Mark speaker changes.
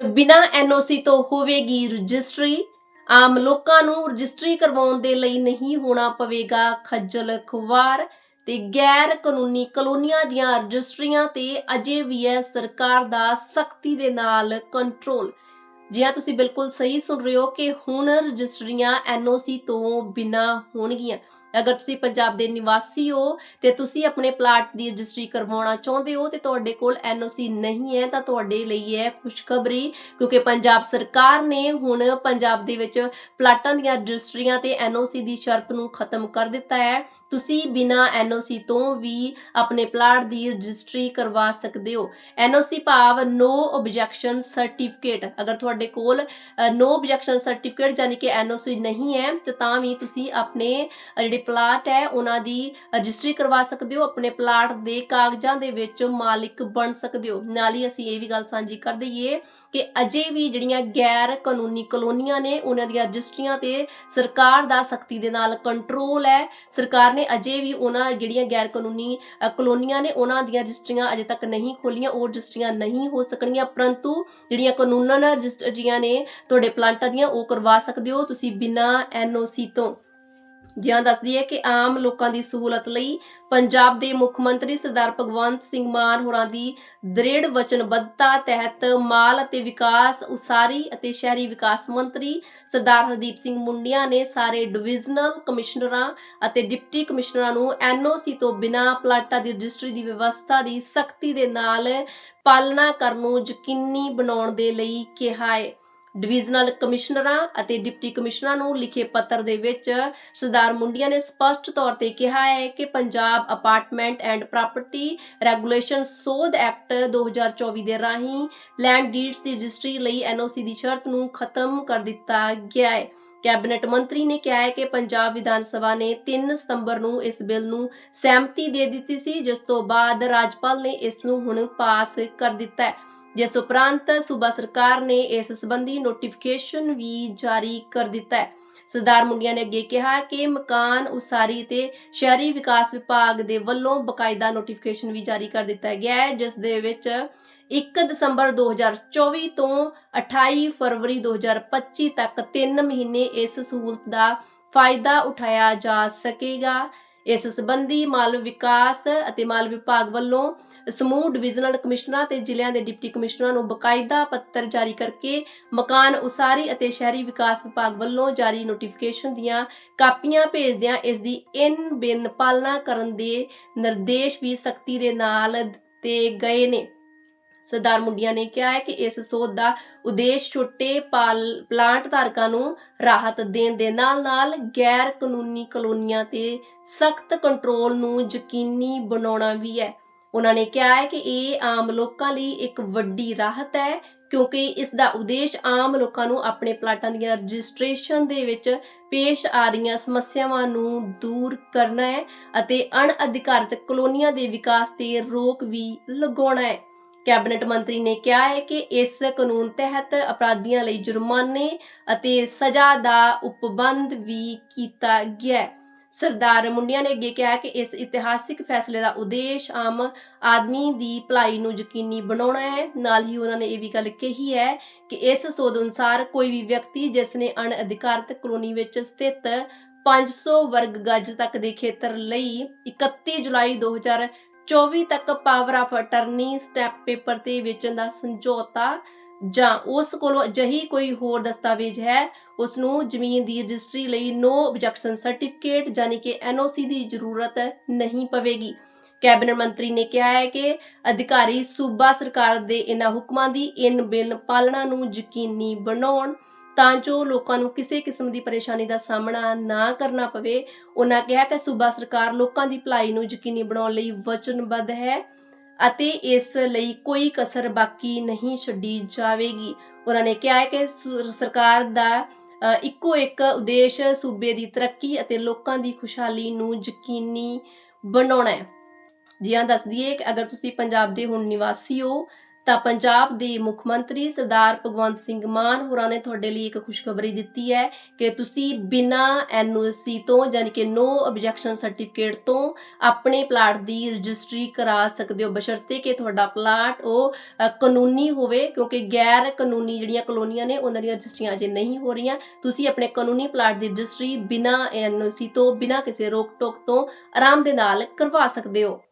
Speaker 1: ਬਿਨਾ ਐਨਓਸੀ ਤੋਂ ਹੋਵੇਗੀ ਰਜਿਸਟਰੀ। ਆਮ ਲੋਕਾਂ ਨੂੰ ਰਜਿਸਟਰੀ ਕਰਵਾਉਣ ਦੇ ਲਈ ਨਹੀਂ ਹੋਣਾ ਪਵੇਗਾ ਖੱਜਲ ਖੁਆਰ ਤੇ ਗੈਰ ਕਾਨੂੰਨੀ ਕਲੋਨੀਆਂ ਦੀਆਂ ਰਜਿਸਟਰੀਆਂ ਤੇ ਅਜੇ ਵੀ ਹੈ ਸਰਕਾਰ ਦਾ ਸਖਤੀ ਦੇ ਨਾਲ ਕੰਟਰੋਲ। ਜੀ ਹਾਂ, ਤੁਸੀਂ ਬਿਲਕੁਲ ਸਹੀ ਸੁਣ ਰਹੇ ਹੋ ਕਿ ਹੁਣ ਰਜਿਸਟਰੀਆਂ ਐਨਓਸੀ ਤੋਂ ਬਿਨਾ ਹੋਣਗੀਆਂ। ਅਗਰ ਤੁਸੀਂ ਪੰਜਾਬ ਦੇ ਨਿਵਾਸੀ ਹੋ ਤੇ ਤੁਸੀਂ ਆਪਣੇ ਪਲਾਟ ਦੀ ਰਜਿਸਟਰੀ ਕਰਵਾਉਣਾ ਚਾਹੁੰਦੇ ਹੋ ਤੇ ਤੁਹਾਡੇ ਕੋਲ ਐਨਓਸੀ ਨਹੀਂ ਹੈ, ਤਾਂ ਤੁਹਾਡੇ ਲਈ ਹੈ ਖੁਸ਼ਖਬਰੀ, ਕਿਉਂਕਿ ਪੰਜਾਬ ਸਰਕਾਰ ਨੇ ਹੁਣ ਪੰਜਾਬ ਦੇ ਵਿੱਚ ਪਲਾਟਾਂ ਦੀਆਂ ਰਜਿਸਟਰੀਆਂ ਤੇ ਐਨਓਸੀ ਦੀ ਸ਼ਰਤ ਨੂੰ ਖਤਮ ਕਰ ਦਿੱਤਾ ਹੈ। ਤੁਸੀਂ ਬਿਨਾ ਐਨਓਸੀ ਤੋਂ ਵੀ ਆਪਣੇ ਪਲਾਟ ਦੀ ਰਜਿਸਟਰੀ ਕਰਵਾ ਸਕਦੇ ਹੋ। ਐਨਓਸੀ ਭਾਵ ਨੋ ਆਬਜੈਕਸ਼ਨ ਸਰਟੀਫਿਕੇਟ ਅਗਰ ਤੁਹਾਡੇ ਕੋਲ ਨੋ ਆਬਜੈਕਸ਼ਨ ਸਰਟੀਫਿਕੇਟ ਯਾਨੀ ਕਿ ਐਨਓਸੀ ਨਹੀਂ ਹੈ, ਤਾਂ ਵੀ ਤੁਸੀਂ ਆਪਣੇ ਜਿਹੜੇ ਜਿਹੜੇ ਪਲਾਟ ਹੈ, ਉਹਨਾਂ ਦੀ ਰਜਿਸਟਰੀ ਕਰਵਾ ਸਕਦੇ ਹੋ, ਆਪਣੇ ਪਲਾਟ ਦੇ ਕਾਗਜ਼ਾਂ ਦੇ ਵਿੱਚ ਮਾਲਿਕ ਬਣ ਸਕਦੇ ਹੋ। ਨਾਲ ਹੀ ਅਸੀਂ ਇਹ ਵੀ ਗੱਲ ਸਾਂਝੀ ਕਰ ਦਈਏ ਕਿ ਅਜੇ ਵੀ ਜਿਹੜੀਆਂ ਗੈਰ ਕਾਨੂੰਨੀ ਕਲੋਨੀਆਂ ਨੇ, ਉਹਨਾਂ ਦੀਆਂ ਰਜਿਸਟਰੀਆਂ ਤੇ ਸਰਕਾਰ ਦਾ ਸਖਤੀ ਦੇ ਨਾਲ ਕੰਟਰੋਲ ਹੈ। ਸਰਕਾਰ ਨੇ ਅਜੇ ਵੀ ਉਹਨਾਂ ਜਿਹੜੀਆਂ ਗੈਰ ਕਾਨੂੰਨੀ ਕਲੋਨੀਆਂ ਨੇ, ਉਹਨਾਂ ਦੀਆਂ ਰਜਿਸਟਰੀਆਂ ਅਜੇ ਤੱਕ ਨਹੀਂ ਖੋਲੀਆਂ ਉਹ ਰਜਿਸਟਰੀਆਂ ਨਹੀਂ ਹੋ ਸਕਣਗੀਆਂ, ਪਰੰਤੂ ਜਿਹੜੀਆਂ ਕਾਨੂੰਨਾਂ ਨਾਲ ਰਜਿਸਟਰੀਆਂ ਨੇ ਤੁਹਾਡੇ ਪਲਾਂਟਾਂ ਦੀਆਂ, ਉਹ ਕਰਵਾ ਸਕਦੇ ਹੋ। ਤੁਸੀਂ ਬਿਨਾਂ ਐਨਓਸੀ ਤੋਂ ਜਿਹਾਂ ਦੱਸਦੀ ਹੈ ਕਿ ਆਮ ਲੋਕਾਂ ਦੀ ਸਹੂਲਤ ਲਈ ਪੰਜਾਬ ਦੇ ਮੁੱਖ ਮੰਤਰੀ ਸਰਦਾਰ ਭਗਵੰਤ ਸਿੰਘ ਮਾਨ ਹੋਰਾਂ ਦੀ ਦ੍ਰਿੜ ਵਚਨਬੱਧਤਾ ਤਹਿਤ ਮਾਲ ਅਤੇ ਵਿਕਾਸ ਉਸਾਰੀ ਅਤੇ ਸ਼ਹਿਰੀ ਵਿਕਾਸ ਮੰਤਰੀ ਸਰਦਾਰ ਹਰਦੀਪ ਸਿੰਘ ਮੁੰਡੀਆਂ ਨੇ ਸਾਰੇ ਡਿਵੀਜ਼ਨਲ ਕਮਿਸ਼ਨਰਾਂ ਅਤੇ ਡਿਪਟੀ ਕਮਿਸ਼ਨਰਾਂ ਨੂੰ ਐਨਓਸੀ ਤੋਂ ਬਿਨਾਂ ਪਲਾਟਾਂ ਦੀ ਰਜਿਸਟਰੀ ਦੀ ਵਿਵਸਥਾ ਦੀ ਸਖਤੀ ਦੇ ਨਾਲ ਪਾਲਣਾ ਕਰਨ ਨੂੰ ਯਕੀਨੀ ਬਣਾਉਣ ਦੇ ਲਈ ਕਿਹਾ ਹੈ। ਡਿਵੀਜ਼ਨਲ ਕਮਿਸ਼ਨਰਾਂ ਅਤੇ ਡਿਪਟੀ ਕਮਿਸ਼ਨਰਾਂ ਨੂੰ ਲਿਖੇ ਪੱਤਰ ਦੇ ਵਿੱਚ ਸਰਦਾਰ ਮੁੰਡਿਆ ਨੇ ਸਪਸ਼ਟ ਤੌਰ ਤੇ ਕਿਹਾ ਹੈ ਕਿ Punjab apartment and property regulation ਸੋਧ ਐਕਟ 2024 ਦੇ ਰਾਹੀਂ ਲੈਂਡ ਡੀਡਸ ਦੀ ਰਜਿਸਟਰੀ ਲਈ ਐਨਓਸੀ ਦੀ ਸ਼ਰਤ ਨੂੰ ਖਤਮ ਕਰ ਦਿੱਤਾ ਗਿਆ ਹੈ। ਕੈਬਨਿਟ ਮੰਤਰੀ ਨੇ ਕਿਹਾ ਹੈ ਕਿ ਪੰਜਾਬ ਵਿਧਾਨ ਸਭਾ ਨੇ 3 ਸਤੰਬਰ ਨੂੰ ਇਸ ਬਿੱਲ ਨੂੰ ਸਹਿਮਤੀ ਦੇ ਦਿੱਤੀ ਸੀ, ਜਿਸ ਤੋਂ ਬਾਅਦ ਰਾਜਪਾਲ ਨੇ ਇਸ ਨੂੰ ਹੁਣ ਪਾਸ ਕਰ ਦਿੱਤਾ ਹੈ। ਜਿਸ ਉਪਰੰਤ ਸੂਬਾ ਸਰਕਾਰ ਨੇ ਇਸ ਸੰਬੰਧੀ ਨੋਟੀਫਿਕੇਸ਼ਨ ਵੀ ਜਾਰੀ ਕਰ ਦਿੱਤਾ ਹੈ। ਸਰਦਾਰ ਮੁੰਡਿਆ ਨੇ ਅੱਗੇ ਕਿਹਾ ਕਿ ਮਕਾਨ ਉਸਾਰੀ ਤੇ ਸ਼ਹਿਰੀ ਵਿਕਾਸ ਵਿਭਾਗ ਦੇ ਵੱਲੋਂ ਬਕਾਇਦਾ ਨੋਟੀਫਿਕੇਸ਼ਨ ਵੀ ਜਾਰੀ ਕਰ ਦਿੱਤਾ ਗਿਆ ਹੈ, ਜਿਸ ਦੇ ਵਿੱਚ 1 ਦਸੰਬਰ 2024 ਤੋਂ 28 ਫਰਵਰੀ 2025 ਤੱਕ 3 ਮਹੀਨੇ ਇਸ ਸਹੂਲਤ ਦਾ ਫਾਇਦਾ ਉਠਾਇਆ ਜਾ ਸਕੇਗਾ। ਇਸ ਸੰਬੰਧੀ ਮਾਲ ਵਿਕਾਸ ਅਤੇ ਮਾਲ ਵਿਭਾਗ ਵੱਲੋਂ ਸਮੂਹ ਡਿਵੀਜ਼ਨਲ ਕਮਿਸ਼ਨਰਾਂ ਤੇ ਜ਼ਿਲ੍ਹਿਆਂ ਦੇ ਡਿਪਟੀ ਕਮਿਸ਼ਨਰਾਂ ਨੂੰ ਬਕਾਇਦਾ ਪੱਤਰ ਜਾਰੀ ਕਰਕੇ ਮਕਾਨ ਉਸਾਰੀ ਅਤੇ ਸ਼ਹਿਰੀ ਵਿਕਾਸ ਵਿਭਾਗ ਵੱਲੋਂ ਜਾਰੀ ਨੋਟੀਫਿਕੇਸ਼ਨ ਦੀਆਂ ਕਾਪੀਆਂ ਭੇਜਦਿਆਂ ਇਸ ਦੀ ਇਨ ਬਿਨ ਪਾਲਣਾ ਕਰਨ ਦੇ ਨਿਰਦੇਸ਼ ਵੀ ਸਖਤੀ ਦੇ ਨਾਲ ਦਿੱਤੇ ਗਏ ਨੇ। ਸਰਦਾਰ ਮੁੰਡੀਆਂ ਨੇ ਕਿਹਾ ਹੈ ਕਿ ਇਸ ਸੋਧ ਦਾ ਉਦੇਸ਼ ਛੋਟੇ ਪਾਲ, ਪਲਾਂਟ ਧਾਰਕਾਂ ਨੂੰ ਰਾਹਤ ਦੇਣ ਦੇ ਨਾਲ-ਨਾਲ ਗੈਰ ਕਾਨੂੰਨੀ ਕਲੋਨੀਆਂ ਤੇ ਸਖਤ ਕੰਟਰੋਲ ਨੂੰ ਯਕੀਨੀ ਬਣਾਉਣਾ ਵੀ ਹੈ। ਉਹਨਾਂ ਨੇ ਕਿਹਾ ਹੈ ਕਿ ਇਹ ਆਮ ਲੋਕਾਂ ਲਈ ਇੱਕ ਵੱਡੀ ਰਾਹਤ ਹੈ ਕਿਉਂਕਿ ਇਸ ਦਾ ਉਦੇਸ਼ ਆਮ ਲੋਕਾਂ ਨੂੰ ਆਪਣੇ ਪਲਾਟਾਂ ਦੀਆਂ ਰਜਿਸਟ੍ਰੇਸ਼ਨ ਦੇ ਵਿੱਚ ਪੇਸ਼ ਆ ਰਹੀਆਂ ਸਮੱਸਿਆਵਾਂ ਨੂੰ ਦੂਰ ਕਰਨਾ ਹੈ ਅਤੇ ਅਣਅਧਿਕਾਰਤ ਕਲੋਨੀਆਂ ਦੇ ਵਿਕਾਸ ਤੇ ਰੋਕ ਵੀ ਲਗਾਉਣਾ ਹੈ। ਕੈਬਨਿਟ ਮੰਤਰੀ ਨੇ ਕਿਹਾ ਹੈ ਕਿ ਇਸ ਕਾਨੂੰਨ ਤਹਿਤ ਅਪਰਾਧੀਆਂ ਲਈ ਜੁਰਮਾਨੇ ਅਤੇ ਸਜ਼ਾ ਦਾ ਉਪਬੰਧ ਵੀ ਕੀਤਾ ਗਿਆ ਹੈ। ਸਰਦਾਰ ਮੁੰਡਿਆ ਨੇ ਅੱਗੇ ਕਿਹਾ ਕਿ ਇਸ ਇਤਿਹਾਸਿਕ ਫੈਸਲੇ ਦਾ ਉਦੇਸ਼ ਆਮ ਆਦਮੀ ਦੀ ਭਲਾਈ ਨੂੰ ਯਕੀਨੀ ਬਣਾਉਣਾ ਹੈ। ਨਾਲ ਹੀ ਉਹਨਾਂ ਨੇ ਇਹ ਵੀ ਗੱਲ ਕਹੀ ਹੈ ਕਿ ਇਸ ਸੋਧ ਅਨੁਸਾਰ ਕੋਈ ਵੀ ਵਿਅਕਤੀ ਜਿਸ ਨੇ ਅਣਅਧਿਕਾਰਤ ਕਲੋਨੀ ਵਿੱਚ ਸਥਿਤ 500 ਵਰਗ ਗੱਜ ਤੱਕ ਦੇ ਖੇਤਰ ਲਈ 31 ਜੁਲਾਈ 2024 ਤੱਕ power of attorney stamp paper ਤੇ ਵੇਚਣ ਦਾ ਸਮਝੌਤਾ, ਜਾਂ ਉਸ ਕੋਲੋਂ ਅਜਿਹੀ ਕੋਈ ਹੋਰ ਦਸਤਾਵੇਜ਼ ਹੈ ਉਸ ਨੂੰ ਜ਼ਮੀਨ ਦੀ ਰਜਿਸਟਰੀ ਲਈ ਨੋ ਆਬਜੈਕਸ਼ਨ ਸਰਟੀਫਿਕੇਟ ਯਾਨੀ ਕਿ ਐਨਓਸੀ ਦੀ ਜ਼ਰੂਰਤ ਨਹੀਂ ਪਵੇਗੀ। ਕੈਬਨਿਟ ਮੰਤਰੀ ਨੇ ਕਿਹਾ ਹੈ ਕਿ ਅਧਿਕਾਰੀ ਸੂਬਾ ਸਰਕਾਰ ਦੇ ਇਹਨਾਂ ਹੁਕਮਾਂ ਦੀ ਇਨ ਬਿਨ ਪਾਲਣਾ ਨੂੰ ਯਕੀਨੀ ਬਣਾਉਣ ਤਾਂ ਜੋ ਲੋਕਾਂ ਨੂੰ ਕਿਸੇ ਕਿਸਮ ਦੀ ਪਰੇਸ਼ਾਨੀ ਦਾ ਸਾਹਮਣਾ ਨਾ ਕਰਨਾ ਪਵੇ। ਉਹਨਾਂ ਕਿਹਾ ਕਿ ਸੂਬਾ ਸਰਕਾਰ ਲੋਕਾਂ ਦੀ ਭਲਾਈ ਨੂੰ ਯਕੀਨੀ ਬਣਾਉਣ ਲਈ ਵਚਨਬੱਧ ਹੈ ਅਤੇ ਇਸ ਲਈ ਕੋਈ ਕਸਰ ਬਾਕੀ ਨਹੀਂ ਛੱਡੀ ਜਾਵੇਗੀ। ਉਹਨਾਂ ਨੇ ਕਿਹਾ ਹੈ ਕਿ ਸਰਕਾਰ ਦਾ ਇੱਕੋ ਇੱਕ ਉਦੇਸ਼ ਸੂਬੇ ਦੀ ਤਰੱਕੀ ਅਤੇ ਲੋਕਾਂ ਦੀ ਖੁਸ਼ਹਾਲੀ ਨੂੰ ਯਕੀਨੀ ਬਣਾਉਣਾ ਹੈ। ਜੀ ਹਾਂ, ਦੱਸ ਦਈਏ ਕਿ ਅਗਰ ਤੁਸੀਂ ਪੰਜਾਬ ਦੇ ਹੁਣ ਨਿਵਾਸੀ ਹੋ ਤਾਂ ਪੰਜਾਬ ਦੇ ਮੁੱਖ ਮੰਤਰੀ ਸਰਦਾਰ ਭਗਵੰਤ ਸਿੰਘ ਮਾਨ ਹੋਰਾਂ ਨੇ ਤੁਹਾਡੇ ਲਈ ਇੱਕ ਖੁਸ਼ਖਬਰੀ ਦਿੱਤੀ ਹੈ ਕਿ ਤੁਸੀਂ ਬਿਨਾਂ ਐਨਓਸੀ ਤੋਂ ਯਾਨੀ ਕਿ ਨੋ ਆਬਜੈਕਸ਼ਨ ਸਰਟੀਫਿਕੇਟ ਤੋਂ ਆਪਣੇ ਪਲਾਟ ਦੀ ਰਜਿਸਟਰੀ ਕਰਾ ਸਕਦੇ ਹੋ, ਬਸ਼ਰਤੇ ਕਿ ਤੁਹਾਡਾ ਪਲਾਟ ਉਹ ਕਾਨੂੰਨੀ ਹੋਵੇ ਕਿਉਂਕਿ ਗੈਰ ਕਾਨੂੰਨੀ ਜਿਹੜੀਆਂ ਕਲੋਨੀਆਂ ਨੇ ਉਹਨਾਂ ਦੀਆਂ ਰਜਿਸਟਰੀਆਂ ਅਜੇ ਨਹੀਂ ਹੋ ਰਹੀਆਂ। ਤੁਸੀਂ ਆਪਣੇ ਕਾਨੂੰਨੀ ਪਲਾਟ ਦੀ ਰਜਿਸਟਰੀ ਬਿਨਾਂ ਐਨਓਸੀ ਤੋਂ, ਬਿਨਾਂ ਕਿਸੇ ਰੋਕ ਟੋਕ ਤੋਂ ਆਰਾਮ ਦੇ ਨਾਲ ਕਰਵਾ ਸਕਦੇ ਹੋ।